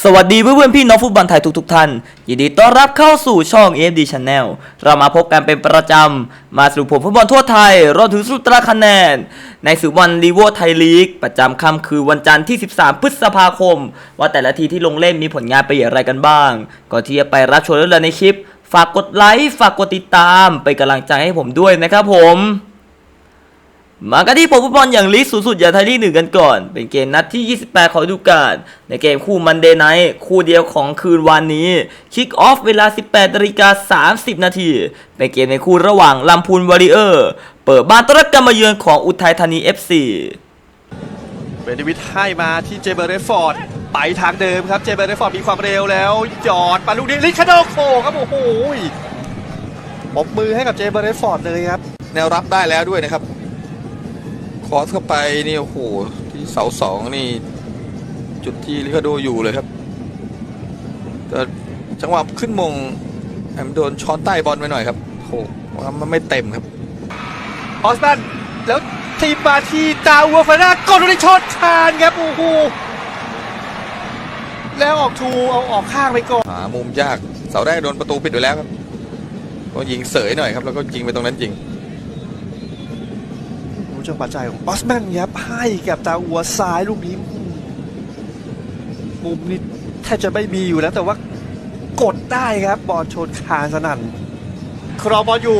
สวัสดีเพื่อนๆพี่น้องฟุตบอลไทยทุกๆท่าน ยินดีต้อนรับเข้าสู่ช่อง AFD Channel เรามาพบกันเป็นประจำ มาสรุปผลฟุตบอลทั่วไทยรวมถึงสรุปตารางคะแนน ในศึกบอลลีโวไทยลีก ประจำค่ำคือวันจันทร์ที่ 13 พฤษภาคม ว่าแต่ละทีที่ลงเล่นมีผลงานไปอย่างไรกันบ้าง ก่อนที่จะไปรับชมเรื่องในคลิป ฝากกดไลค์ฝากกดติดตามเป็นกำลังใจให้ผมด้วยนะครับผม มากันที่ผลฟุตบอลอย่างลีกสูงสุดอย่างไทยลีกหนึ่งกันก่อน เป็นเกมนัดที่ 28 ของฤดูกาลในเกมคู่มันเดย์ไนท์คู่เดียวของคืนวันนี้ คิกออฟเวลา 18นาฬิกา 30 นาที เป็นเกมในคู่ระหว่างลำพูนวอริเออร์ เปิดบ้านต้อนรับการมาเยือนของอุทัยธานี FC เบนดิวิทให้มาที่เจเบอร์เรฟฟอร์ด ไปทางเดิมครับ เจเบอร์เรฟฟอร์ดมีความเร็วแล้วหยอดมาลูกนี้ลิคาโดโคครับโอ้โหปรบมือให้กับเจเบอร์เรฟฟอร์ดเลยครับ แนวรับได้แล้วด้วยนะครับค อสเข้าไปนี่โอ้โหที่เสาสองนี่ จุดที่ลิคาโดอยู่เลยครับแต่จังหวะขึ้นมงแอมโดนช้อนใต้บอลไปหน่อยครับโอ้โหมันไม่เต็มครับออสตันแล้วทีมมาที่ดาววัวฟานากดลูกนี้ชดคานครับโอ้โหแล้วออกทูเอาออกข้างไปก่อนหามุมยากเสาแรกโดนประตูปิดไปแล้วครับก็ยิงเสยหน่อยครับแล้วก็ยิงไปตรงนั้นจริงรู้ จังหวะใจของออสแมนครับให้กับดาววัวซ้ายลูกนี้มุมนี้แทบจะไม่มีอยู่แล้วแต่ว่ากดได้ครับบอลชนคานสนั่นครอบอลอยู่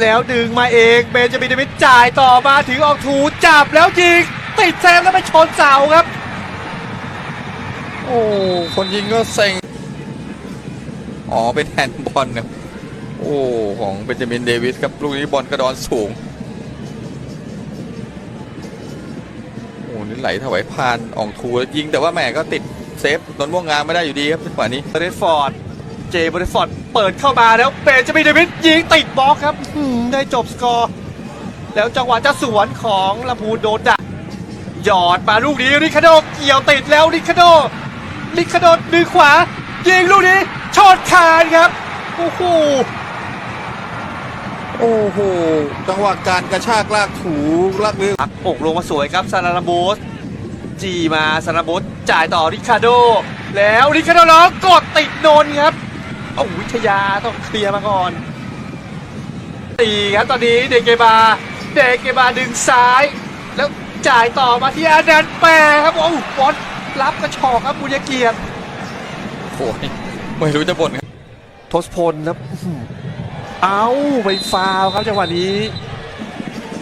แล้วดึงมาเองเบนจามินเดวิดจ่ายต่อมาถึงออกถูจับแล้วยิงติดแซมแล้วไปชนเสาครับ โอ้คนยิงก็เซ็งอ๋อเป็นแฮนด์บอลครับโอ้ของเบนจามินเดวิสครับลูกนี้บอลกระดอนสูง โอ้นี่ไหลถวายพานอองทูยิงแต่ว่าแหม่ก็ติดเซฟนนม่วงงามไม่ได้อยู่ดีครับจังหวะนี้เบรดฟอร์ดเจเบรดฟอร์ดเปิดเข้ามาแล้วเบนจามินเดวิดยิงติดบล็อกครับได้จบสกอร์แล้วจังหวะจะสวนของลำพูนโดนดักหยอดมาลูกนี้ริคาโดเกี่ยวติดแล้วริคาโดริคาโดดึงขวายิงลูกนี้ชอดคานครับโอ้โห โอ้โห จังหวะการกระชากลากถูลากเรือปักอกลงมาสวยครับซาราโบสจีมาซาราโบสจ่ายต่อริคาโด แล้วริคาโดแล้วกดติดโดนครับเอาวิทยาต้องเคลียร์มาก่อนตีครับตอนนี้เดเกบาเดเกบาดึงซ้าย แล้วจ่ายต่อมาที่อานันต์แปรครับโอ้โหบอลรับกระชอกครับบุญเกียรติโอ้ยไม่รู้จะบ่นครับทศพลครับอื้อหือ เอาไปฟาวล์ครับจังหวะนี้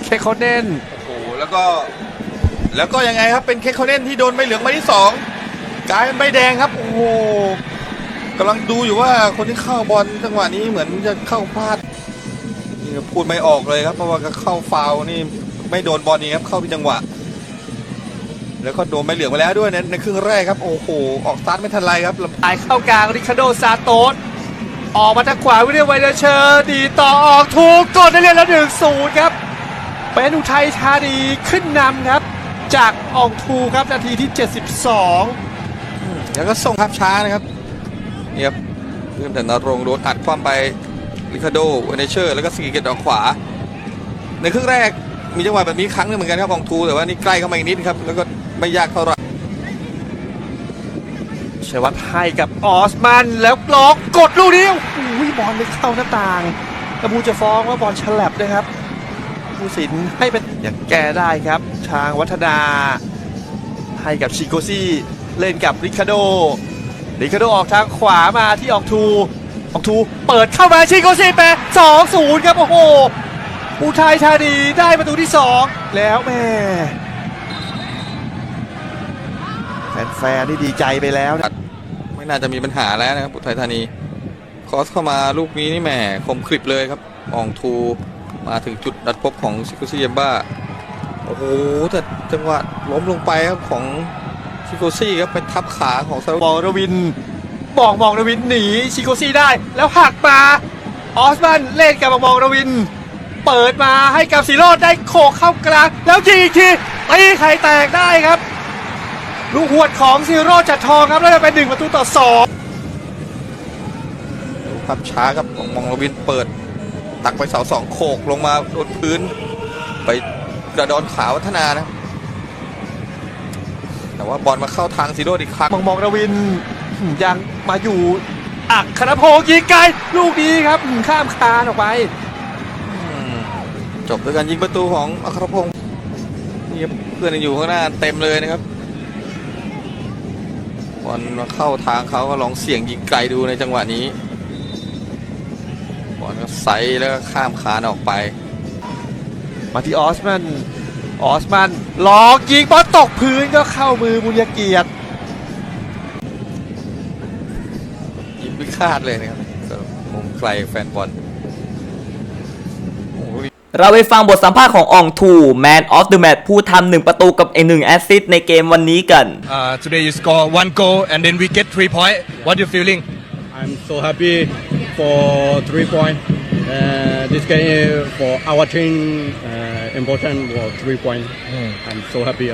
เคคอนเน่นโอ้โหแล้วก็แล้วก็ยังไงครับเป็นเคคเขาเน่นที่โดนใบเหลืองใบที่สองกลายเป็นใบแดงครับ โอ้โหกำลังดูอยู่ว่าคนที่เข้าบอลจังหวะนี้เหมือนจะเข้าพลาดนี่ก็พูดไม่ออกเลยครับ เพราะว่าก็เข้าฟาวล์นี่ไม่โดนบอลนี่ครับเข้าที่จังหวะ แล้วก็โดนใบเหลืองไปแล้วด้วยในในครึ่งแรกครับโอ้โหออกสตาร์ทไม่ทันไรครับถ่ายเข้ากลางริคาโดซาโตส ออกมาทางขวาวิลเลียมไวเดเชอร์ดีต่อออกถูกกดได้เรียนแล้วหนึ่งศูนย์ครับเป็นอุทัยธานีขึ้นนำครับ จากอองทูครับนาทีที่ 72 แล้วก็ส่งภาพช้านะครับนี่ครับเริ่มแต่นรงโดนอัดความไปลิคาโดเวเนเชอร์แล้วก็สกีเกตออกขวา ในครึ่งแรกมีจังหวะแบบนี้ครั้งหนึงเหมือนกันครับของทู แต่ว่านี่ใกล้เข้ามาอีกนิดครับแล้วก็ไม่ยากเท่าไหร่ ชัยวัฒน์ให้กับออสมันแล้วกลอกกดลูกนี้โอ้โหบอลไม่เข้าหน้าต่างกระบูจะฟ้องว่าบอลฉลับนะครับผู้สินให้เป็นอย่างแก้ได้ครับทางวัฒนา ให้กับชิโกซี่เล่นกับริคาโดริคาโดออกทางขวามาที่ออกทูออกทูเปิดเข้ามาชิโกซี่แปสองศูนย์ครับโอ้โหอุทัยธานีได้ประตูที่2แล้วแม่ แฟนๆนี่ดีใจไปแล้วนะไม่น่าจะมีปัญหาแล้วนะครับอุทัยธานี คอสเข้ามาลูกนี้นี่แหมคมคลิปเลยครับอองทูมาถึงจุดนัดพบของซิโกซิเยมบ้าโอ้โหแต่จังหวะล้มลงไปครับของซิโกซี่ครับเป็นทับขาของซารุมองรวินบอกมองรวินหนีชิโกซี่ได้ แล้วหักมาออสมันเล่นกับมองรวิน เปิดมาให้กับสีโรดได้โขกเข้ากลางแล้วยิงอีกทีตีไข่แตกได้ครับ ลูกหวดของซีโร่จัดทองครับแล้วจะเป็นหนึ่งประตูต่อสองภาพช้าครับของมองลวินเปิด ตักไปเสาสองโขกลงมาโดนพื้น ไปกระดอนขาวัฒนานะ แต่ว่าบอลมาเข้าทางซีโรดอีกครั้งมองมองระวินอืมยังมาอยู่อักคณพงศ์ยิงไกลลูกนี้ครับอืมข้ามคานออกไปจบด้วยการยิงประตูของอัครพงศ์นี่ครับเพื่อนยังอยู่ข้างหน้าเต็มเลยนะครับบ อลมาเข้าทางเขาก็ลองเสี่ยงยิงไกลดูในจังหวะนี้บอลก็ไซส์แล้วก็ข้ามคานออกไป มาที่ออสมันออสมันหลอกยิงบอลตกพื้นก็เข้ามือบุญยเกียรติยิงไม่คาดเลยนะครับสำหรับมุมไกลแฟนบอลโอ้โห เราไปฟังบทสัมภาษณ์ของอองทู Man of the Match ผู้ทำหนึ่งประตูกับอีกหนึ่งแอสซิสต์ในเกมวันนี้กัน Uh, today you score one goal and then we get three point. What you feeling? I'm so happy for three points. Uh, this game for our team uh, important for three points. I'm so happy.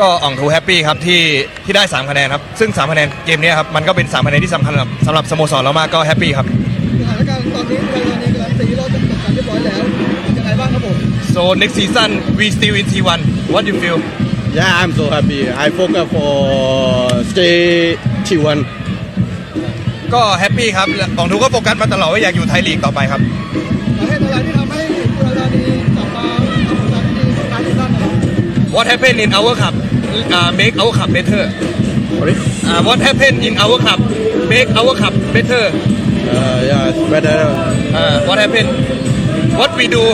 ก็อ่องทูแฮปปี้ครับที่ที่ได้ 3 คะแนนครับ ซึ่ง 3 คะแนนเกมนี้ครับ มันก็เป็น 3 คะแนนที่สำคัญสำหรับสำหรับสโมสรเรามากก็แฮปปี้ครับสถานการณ์ตอนนี้เวลานี้กำลัง so next season we still in T1 what you feel Yeah, I'm so happy. I focus for stay T1. ก็แฮปปี้ครับอ่องทูก็โฟกัสมาตลอดว่าอยากอยู่ไทยลีกต่อไปครับ สาเหตุอะไรที่ทำให้เวลานี้กลับมาทำผลงานที่ดีในการที่สั้นนะครับ what happened in our cup uh, make our cup better Sorry? uh, what happened in our cup make our cup better Uh, yeah, it's better uh, what happened what we do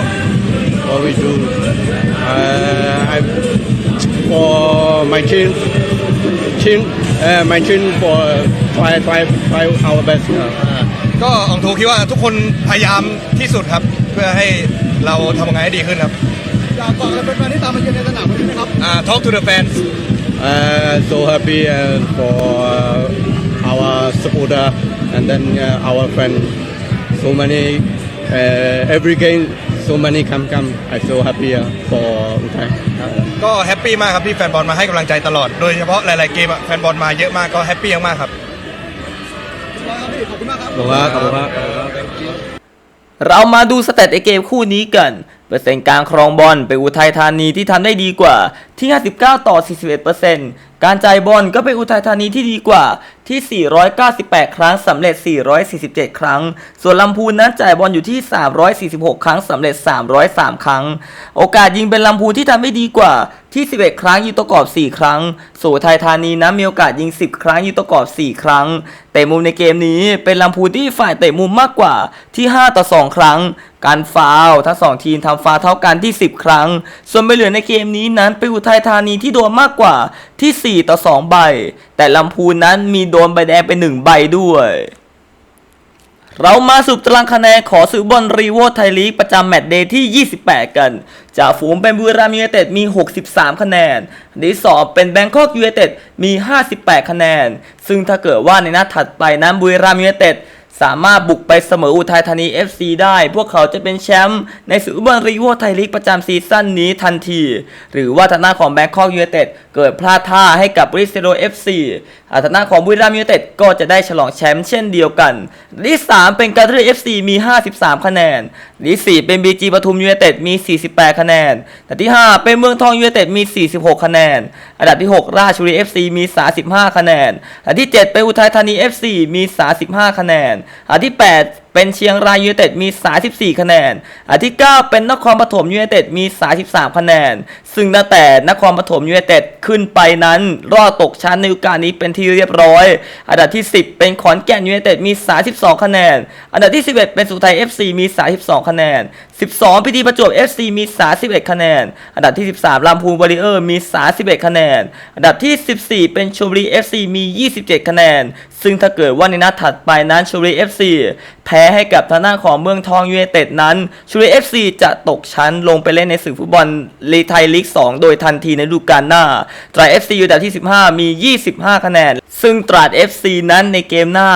what we do. Uh, I for my team, team, uh, my team for try, try, try our best. Uh, ก็อองทูคิดว่าทุกคนพยายามที่สุดครับ เพื่อให้เราทำงานให้ดีขึ้นครับอยากบอกอะไรเป็นแฟนๆที่ตามมาเยือนในสนามวันนี้ไหมครับ uh, talk to the fans uh, so happy uh, for uh, our supporter and then uh, our friend. So many, uh, every game, so many come come. I so happy uh, for Uthai. ก็แฮปปี้มากครับที่แฟนบอลมาให้กำลังใจตลอด โดยเฉพาะหลาย ๆ เกมอะแฟนบอลมาเยอะมากก็แฮปปี้มากๆครับ ขอบคุณมากครับ Bapak, bapak. เรามาดูสเตตในเกมคู่นี้กัน เปอร์เซ็นต์การครองบอลเป็นอุทัยธานีที่ทำได้ดีกว่าที่ 59 ต่อ 41%การจ่ายบอลก็เป็นอุทัยธานีที่ดีกว่าที่ 498 ครั้งสำเร็จ 447 ครั้ง ส่วนลำพูนนั้นจ่ายบอลอยู่ที่ 346 ครั้งสำเร็จ 303 ครั้ง โอกาสยิงเป็นลำพูนที่ทำได้ดีกว่าที่ 11 ครั้งยิงตัวกรอบ 4 ครั้งส่วนอุทัยธานีนั้นมีโอกาสยิง 10 ครั้งยิงตัวกรอบ 4 ครั้งเตะมุมในเกมนี้เป็นลำพูนที่ฝ่ายเตะมุมมากกว่าที่ 5 ต่อ 2 ครั้ง การฟาวทั้งสองทีมทำฟาวเท่ากันที่ 10 ครั้ง ส่วนใบเหลืองในเกมนี้นั้นเป็นอุทัยธานีที่โดนมากกว่าที่ 4 ต่อ 2 ใบ แต่ลำพูนนั้นมีโดนใบแดงไป1ใบด้วยเรามาสรุปตารางคะแนนขอซื้อบอลรีโวไทยลีกประจำแมตช์เดย์ที่ 28 กัน จากฝูงเป็นบุรีรัมย์ยูไนเต็ดมี 63 คะแนนอันที่สองเป็นแบงคอกยูไนเต็ดมี 58 คะแนน ซึ่งถ้าเกิดว่าในนัดถัดไปนั้นบุรีรัมย์ยูไนเต็ด สามารถบุกไปเสมออุทัยธานี FC ได้ พวกเขาจะเป็นแชมป์ในศึกฟุตบอลรีโวไทยลีกประจำซีซั่นนี้ทันที หรือว่าทางหน้าของแบงคอกยูไนเต็ดเกิดพลาดท่าให้กับบริสโด FC อาทางหน้าของบุรีรัมย์ยูไนเต็ดก็จะได้ฉลองแชมป์เช่นเดียวกันอันที่3เป็นการท่าเรือ FC มี 53 คะแนนอันที่เป็น BG ปทุมยูไนเต็ดมี 48 คะแนนอันที่ 5 เป็นเมืองทองยูไนเต็ดมี 46 คะแนน อันดับที่ 6 ราชบุรี FC มี 35 คะแนน อันดับที่ 7 เป็นอุทัยธานี FC มี 35 คะแนนอันที่8 เป็นเชียงรายยูไนเต็ดมี 34 คะแนน อันที่ 9 เป็นนครปฐมยูไนเต็ดมี 33 คะแนน ซึ่งตั้งแต่นครปฐมยูไนเต็ดขึ้นไปนั้น รอดตกชั้นในฤดูกาลนี้เป็นที่เรียบร้อย อันดับที่ 10 เป็นขอนแก่นยูไนเต็ดมี 32 คะแนน อันดับที่ 11 เป็นสุโขทัย FC มี 32 คะแนน 12 พิธีประจวบ FC มี 31 คะแนน อันดับที่ 13ลำพูนวอริเออร์มี 31 คะแนน อันดับที่ 14 เป็นชลบุรี FC มี 27 คะแนน ซึ่งถ้าเกิดว่าในนัดถัดไปนั้นชลบุรี FC แพ้พ้ให้กับทางด้านของเมืองทองยูไนเต็ดนั้นชุรี FC จะตกชั้นลงไปเล่นในศึกฟุตบอลลีไทยลีก 2 โดยทันทีในฤดูกาลหน้าตรา FC อยู่อันดับที่ 15 มี 25 คะแนน ซึ่งตราด FC นั้นในเกมหน้า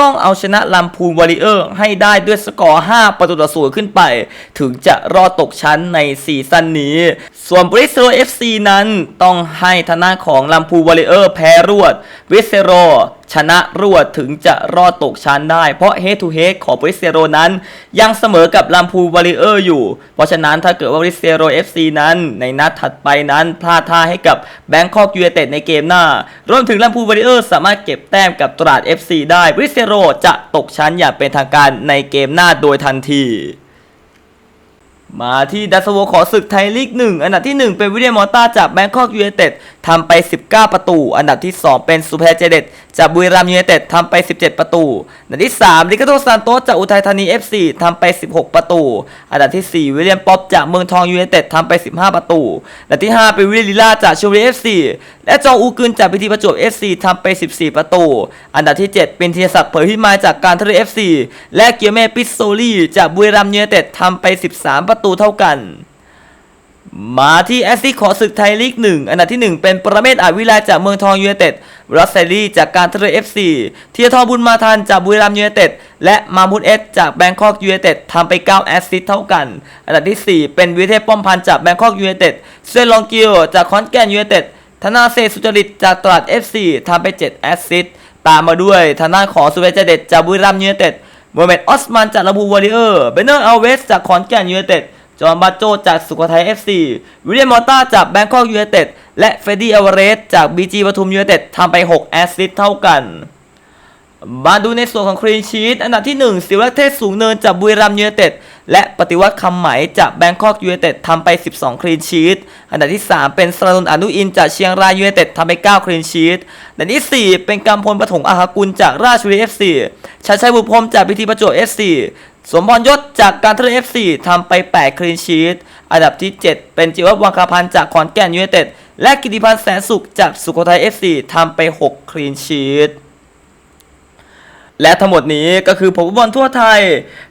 ต้องเอาชนะลำพูนวอริเออร์ให้ได้ด้วยสกอร์ 5 ประตูต่อศูนย์ขึ้นไป ถึงจะรอดตกชั้นในซีซั่นนี้ ส่วนบริสโรเอฟซีนั้นต้องให้ทางด้านของลำพูนวอริเออร์แพ้รวดวิเซโร ชนะรวดถึงจะรอดตกชั้นได้ เพราะ head to h e a ของบริเซโรนั้น ยังเสมอกับลัมพูวาริเออร์อยู่ เพราะฉะนั้นถ้าเกิดว่าบริเซโร FC นั้น ในนัดถัดไปนั้นพลาดท่าให้กับแบงคอกยู i นเต็ดในเกมหน้า รวมถึงลัมพูวาริเออร์สามารถเก็บแต้มกับตราด FC ได้บริเซโรจะตกชั้นอย่างเป็นทางการในเกมหน้าโดยทันทีมาที่ดัสโวขอศึกไทยลีก1อันดับที่ 1 เป็นวิเลียมอต้าจากแบงคอกยู i นเต็ด ทำไป 19 ประตู อันดับที่ 2 เป็นสุเพเจเดตจากบุรีรัมย์ยู i นเต็ดทำไป 17 ประตู อันดับที่3ริคาโตซานโตสจากอุทัยธานี FC ทำไป 16 ประตู อันดับที่ 4 วิลเลียมป๊อปจากเมืองทองยู i นเต็ดทำไป 15 ประตู อันดับที่ 5 เป็นวิลลียมลิล่าจากชลบุรี FC และจองอูกึนจากพิธีประจวบ FC ทำไป 14 ประตู อันดับที่ 7 เป็นเทียศักดิ์เผยพิมายจากการทะเล FC และเกียร์เมปิสโซลี่จากบุรีรัมย์ยู i นเต็ดทำไป 13 ประตูเท่ากัน มาที่แอสซิสขอศึกไทยลีก 1 อันดับที่ 1 เป็นประเมศอาวิไลจากเมืองทองยูไนเต็ดรัสเซลีจากการเทเรือ FC เทียทองบุญมาทันจากบุรีรัมย์ยูไนเต็ด และมามุดเอสจากแบงคอกยูไนเต็ดทำไป 9 แอสซิสเท่ากัน อันดับที่ 4 เป็นวิเทพป้อมพันจากแบงคอกยูไนเต็ดเซนลองกิโอจากคอนแกนยูไนเต็ดธนาเซสุจริตจากตราด FC ทำไป 7 แอสซิสตามมาด้วยทางด้านของสุเวจเดตจากบุรีรัมย์ยูไนเต็ดโมเมดออสมันจากลำพูวอริเออร์เบเนอร์อัลเวสจากคอนแกนยูไนเต็ด จอห์นบาโจจากสุโขทัย FC วิลเลียมมอร์ต้าจากแบงคอกยูไนเต็ดและเฟดดี้อเวเรสจากบีจีปทุมยูไนเต็ดทำไป 6 แอสซิสต์เท่ากัน มาดูในส่วนของครีนชีตอันดับที่ 1 สิวรักเทศสูงเนินจากบุรีรัมย์ยูไนเต็ดและปฏิวัติคำไหมจากแบงคอกยูไนเต็ดทำไป 12 ครีนชีตอันดับที่ 3 เป็นสรานุนอนุอินจากเชียงรายยูไนเต็ดทำไป 9 ครีนชีตอันดับที่ 4 เป็นกำพลปฐมอาหากุลจากราชบุรี FC ชัยชัยบุพรมจากพิธีประจวบ FC สมพรยศจากการทะเล FC ทำไป 8คลีนชีตอันดับที่ 7 เป็นจิวัฒน์วังคาพันธ์จากขอนแก่นยูไนเต็ดและกิติพันธ์แสนสุขจากสุโขทัย FC ทำไป 6คลีนชีต และทั้งหมดนี้ก็คือผมบอลทั่วไทย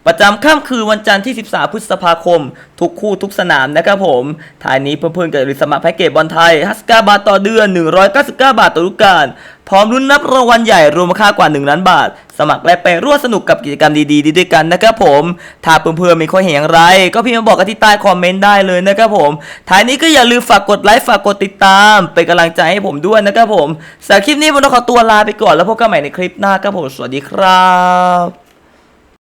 ประจำค่ำคืนวันจันทร์ที่ 13 พฤษภาคม ทุกคู่ทุกสนามนะครับผมทายนี้เพื่อนๆกับริสมัครแพ็กเกจบอลไทย59บาทต่อเดือน 199 บาทต่อฤดูกาลพร้อมลุ้นรับรางวัลใหญ่รวมมูลค่ากว่า 1 ล้านบาท สมัครและไปร่วมสนุกกับกิจกรรมดีๆด้วยกันนะครับผม ถ้าเพื่อนๆมีข้อเห็นอย่างไร ก็พิมพ์มาบอกกันที่ใต้คอมเมนต์ได้เลยนะครับผม ท้ายนี้ก็อย่าลืมฝากกดไลค์ฝากกดติดตาม เป็นกำลังใจให้ผมด้วยนะครับผมสำหรับคลิปนี้ผมต้องขอตัวลาไปก่อนแล้วพบกันใหม่ในคลิปหน้าครับผม สวัสดีครับ